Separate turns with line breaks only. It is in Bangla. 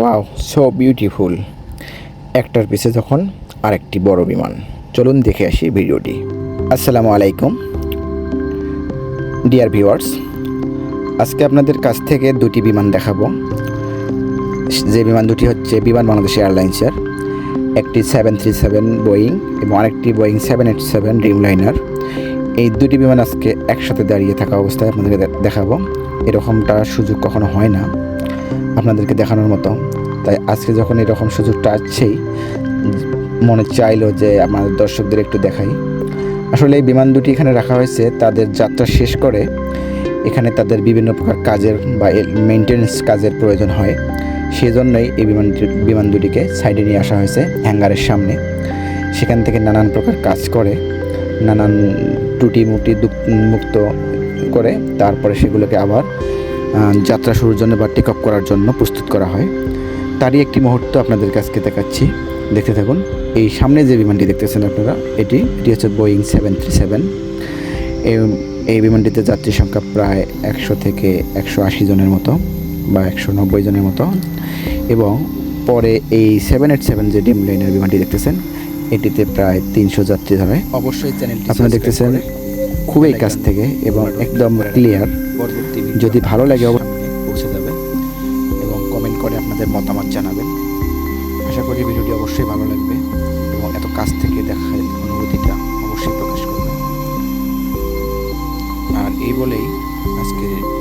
ওয়াও সো বিউটিফুল একটার পিছে যখন আরেকটি বড় বিমান। চলুন দেখে আসি ভিডিওটি। আসসালামু আলাইকুম। ডিয়ার ভিউয়ার্স আজকে আপনাদের কাছ থেকে দুটি বিমান দেখাবো। যে বিমান দুটি হচ্ছে বিমান বাংলাদেশ এয়ারলাইন্সের, একটি সেভেন থ্রি সেভেন বোয়িং এবং আরেকটি Boeing seven eight seven dreamliner এই দুটি বিমান আজকে একসাথে দাঁড়িয়ে থাকা অবস্থায় আপনাদেরকে দেখাবো। এরকমটা সুযোগ কখনো হয় না। আপনাদেরকে দেখানোর মতো। তাই আজকে যখন এরকম সুযোগটা আসছেই, মনে চাইলো যে আমার দর্শকদের একটু দেখাই। আসলে এই বিমান দুটি এখানে রাখা হয়েছে, তাদের যাত্রা শেষ করে এখানে তাদের বিভিন্ন প্রকার কাজের বা মেনটেন্যান্স কাজের প্রয়োজন হয়। সেই জন্যই এই বিমান বিমান দুটিকে সাইডে নিয়ে আসা হয়েছে, হ্যাঙ্গারের সামনে। সেখান থেকে নানান প্রকার কাজ করে, নানান টুটি মুটি মুক্ত করে, তারপরে সেগুলোকে আবার যাত্রা শুরুর জন্য বা টেক আপ করার জন্য প্রস্তুত করা হয়। তারই একটি মুহূর্ত আপনাদের কাছকে দেখাচ্ছি। দেখতে থাকুন এই সামনে যে বিমানটি দেখতেছেন আপনারা এটি এটি হচ্ছে বোয়িং সেভেন থ্রি সেভেন এই বিমানটিতে যাত্রী সংখ্যা প্রায় একশো থেকে একশো আশি জনের মতো বা একশো নব্বই জনের মতো। এবং পরে এই সেভেন এইট সেভেন যে ডিম লাইনের বিমানটি দেখতেছেন এটিতে প্রায় তিনশো যাত্রী ধরে।
অবশ্যই চ্যানেলটি
আপনারা দেখতেছেন খুবই কাছ থেকে এবং একদম ক্লিয়ার
পরবর্তী
যদি ভালো লাগে অবশ্যই
পৌঁছে যাবে
এবং কমেন্ট করে আপনাদের মতামত জানাবেন। আশা করি ভিডিওটি অবশ্যই ভালো লাগবে এবং এত কাছ থেকে দেখার অনুভূতিটা অবশ্যই প্রকাশ করবে আর এই বলেই আজকের